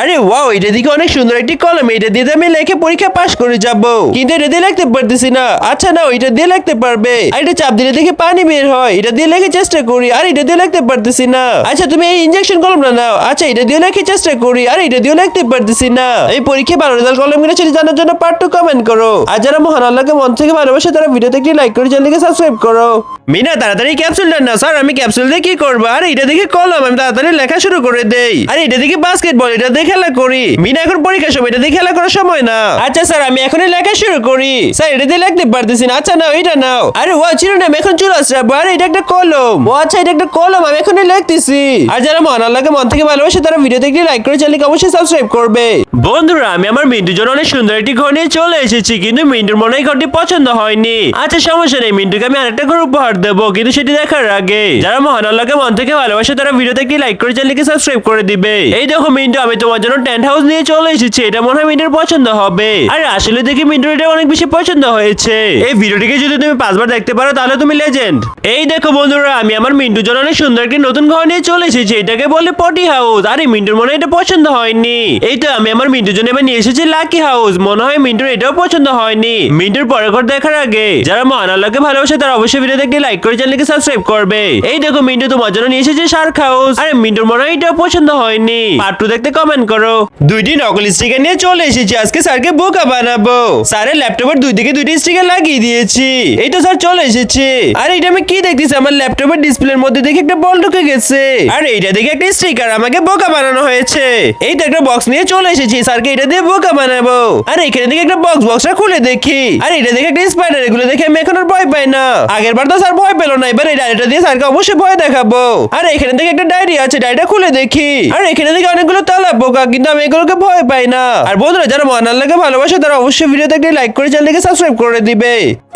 আরে ওয়াও, এটা দিকে অনেক সুন্দর একটি কলম। এটা দিয়ে আমি লেখে পরীক্ষা পাশ করে যাব। কিন্তু এটা দিয়ে লিখতে পারতেছি না। আচ্ছা না এটা দিয়ে লিখতে পারবে। আর এটা চাপ দিলে দেখে পানি বের হয়। এটা দিয়ে লেখে চেষ্টা করি, আর এটা দিয়ে লিখতে পারতেছি না। আচ্ছা তুমি এই ইনজেকশন কলম না নাও। আচ্ছা এটা দিয়ে লেখে চেষ্টা করি, আর এটা দিয়ে লিখতে পারতেছি না। এই পরীক্ষা ভালো রেজাল্ট কলম কিনে সেটা জানার জন্য পার্ট টু কমেন্ট করো। আর যারা মহান আল্লাহকে মন থেকে ভালোবাসে, তারা ভিডিওতে একটি লাইক করে চ্যানেলকে সাবস্ক্রাইব করো। মিনা, তাড়াতাড়ি ক্যাপসুলটা না স্যার, আমি ক্যাপসুল দিয়ে কি করব? আর, এটা দেখে কলম, আমি তাড়াতাড়ি লেখা শুরু করে দেই। আর, এটা দেখে বাস্কেটবল এটা দিয়ে খেলা করি। মিনা এখন পরীক্ষার সময় এটা দিয়ে খেলা করার সময় না। আচ্ছা স্যার আমি এখনই লেখা শুরু করি। স্যার এটা দিয়ে লিখতে পারতেছি না। আচ্ছা নাও এটা নাও। আরে ও চিরনাম এখন চলে আসছে আরে এটা একটা কলম। ও আচ্ছা এটা একটা কলম আমি এখনই লিখতেছি। আর যারা মহান আল্লাহকে মন থেকে ভালোবাসে তারা ভিডিওতে একটি লাইক করে চ্যানেলকে অবশ্যই সাবস্ক্রাইব করবে। বন্ধুরা আমি আমার মিন্টুর জন্য অনেক সুন্দর একটি ঘর নিয়ে চলে এসেছি কিন্তু মিন্টুর মনে হয় ঘরটি পছন্দ হয়নি। আচ্ছা সমস্যা নেই মিন্টুকে আমি আরেকটা ঘর উপহার দেবো কিন্তু সেটি দেখার আগে। যারা মহান আল্লাহকে মন থেকে ভালোবাসে তারা ভিডিওতে একটি লাইক করে চ্যানেলকে সাবস্ক্রাইব করে দিবে। এই দেখো মিন্টু আমি তোমার জন্য টেন্ট হাউস নিয়ে চলে এসেছি, এটা মনে হয় মিন্টুর পছন্দ হবে। আর, আসলে দেখি মিন্টুর এটা অনেক বেশি পছন্দ হয়েছে। এই ভিডিওটিকে যদি তুমি পাঁচবার দেখতে পারো, তাহলে তুমি লেজেন্ড এই দেখো বন্ধুরা, আমি আমার মিন্টুর জন্য অনেক সুন্দর একটি নতুন ঘর নিয়ে চলে এসেছি, এটাকে বলে পটি হাউস আরে, মিন্টুর মনে এটা পছন্দ হয়নি। এই তো আমি আমার মিন্টুর জন্য এবার নিয়ে এসেছি লাকি হাউস মনে হয় মিন্টুর এটাও পছন্দ হয়নি। মিন্টুর পরের ঘর দেখার আগে, যারা মহান আল্লাহকে ভালোবাসে, তারা অবশ্যই ভিডিওতে একটি লাইক করে চ্যানেলকে সাবস্ক্রাইব করবে। এই দেখো মিন্টু তোমার জন্য নিয়ে এসেছে শার্ক হাউস আরে, মিন্টুর মনে হয় এটাও পছন্দ হয়নি। পার্ট টু দেখতে কমেন্ট করো। দুইটি নকল স্টিকার নিয়ে চলে এসেছি, আজকে স্যারকে বোকা বানাবো। স্যারের ল্যাপটপের দুই দিকে দুইটি স্টিকার লাগিয়ে দিয়েছি। এই তো স্যার চলে এসেছে। আর এটা আমি কি দেখতেছি? আমার ল্যাপটপের ডিসপ্লের মধ্যে দেখে একটা বল ঢুকে গেছে। আর এইটা দেখে একটা স্টিকার আমাকে বোকা বানানো হয়েছে। এই তো একটা বক্স নিয়ে চলে এসেছি, স্যারকে এটা দিয়ে বোকা বানাবো। আর এখানে দেখে একটা বক্স বক্সটা খুলে দেখি। আর এটা দেখে একটা স্পাইডার এগুলো দেখে আমি এখন আর ভয় পাই না। আগের বার তো স্যার ভয় পেল না, এবার এই ডায়েরিটা দিয়ে স্যারকে অবশ্যই ভয় দেখাবো। আর এখানে দেখে একটা ডায়েরি আছে ডায়েরিটা খুলে দেখি। আর এখানে দেখে অনেকগুলো তালা বোকা কিন্তু আমি এগুলোকে ভয় পাই না। আর বন্ধুরা, যারা মহান আল্লাহকে ভালোবাসে, তারা অবশ্যই ভিডিওতে একটি লাইক করে চ্যানেলকে সাবস্ক্রাইব করে দিবে।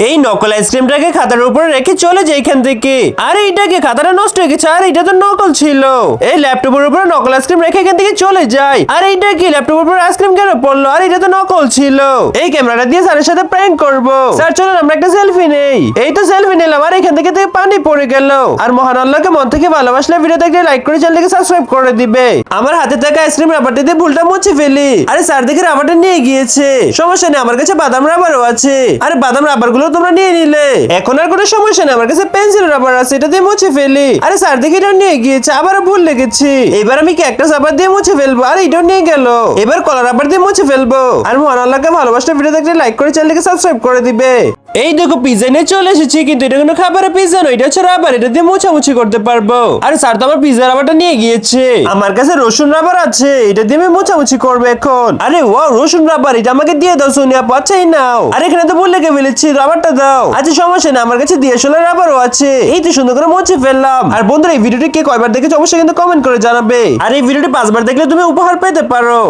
এই নকল আইসক্রিমটাকে খাতার উপরে রেখে চলে যায় এখান থেকে। আরে এইটাকে খাতাটা নষ্ট হয়ে গেছে, আর এটা তো নকল ছিল। এই ল্যাপটপের উপরে নকল আইসক্রিম রেখে এখান থেকে চলে যায় আর এইটা কি ল্যাপটপের উপরে আইসক্রিম কেন পড়ল? আর এটা তো নকল ছিল। এই ক্যামেরাটা দিয়ে স্যারের সাথে প্র্যাঙ্ক করব। স্যার চলুন, আমরা একটা সেলফি নেই। এই তো সেলফি নিলাম, আর এখান থেকে থেকে পানি পড়ে গেল। আর মহান আল্লাহকে মন থেকে ভালোবাসলে ভিডিওতে একটা লাইক করে চ্যানেলকে সাবস্ক্রাইব করে দিবে। আমার হাতে থাকা আইসক্রিম রাবারটা দিয়ে ভুলটা মুছে ফেলি। আরে স্যার, দেখে রাবারটা নিয়ে গিয়েছে। সমস্যা নেই, আমার কাছে বাদাম, রাবারও আছে। আরে বাদাম রাবারগুলো তোমরা নিয়ে নিলে। এখন আর কোনো সমস্যা নেই, আমার কাছে পেন্সিল, রাবার আছে, এটা দিয়ে মুছে ফেলি। আরে স্যার, দেখে এটা নিয়ে গিয়েছে আবার ভুল লেগেছে। এবার আমি ক্যাকটাস রাবার দিয়ে মুছে ফেলব? আর এটাও নিয়ে গেল। এবার কলা রাবার দিয়ে মুছে ফেলব। আর মহান আল্লাহকে ভালোবাসলে ভিডিও দেখলে লাইক করে চ্যানেলকে সাবস্ক্রাইব করে দিবে। এই দেখো পিজা নিয়ে চলে এসেছি কিন্তু এটা কোনো খাবারের পিজা নয় এটা হচ্ছে রাবার এটা দিয়ে মোছামুছি করতে পারব। আরে স্যার তো আমার পিজা রাবারটা নিয়ে গিয়েছে। আমার কাছে রসুন রাবার আছে এটা দিয়ে আমি মোছামুছি করব এখন। আরে ও রসুন রাবার এটা আমাকে দিয়ে দাও সোনিয়া পাচ্ছেই নাও। আরে এখানে তো বললে কে ফেলেছি রাবারটা দাও। আচ্ছা সমস্যা না আমার কাছে দিয়ে আসলে রাবারও আছে। এই তো সুন্দর করে মুছে ফেললাম। আর বন্ধুরা এই ভিডিওটি কে কয়বার দেখেছ অবশ্যই কিন্তু কমেন্ট করে জানাবে। আর এই ভিডিওটি পাঁচবার দেখলে তুমি উপহার পেতে পারো।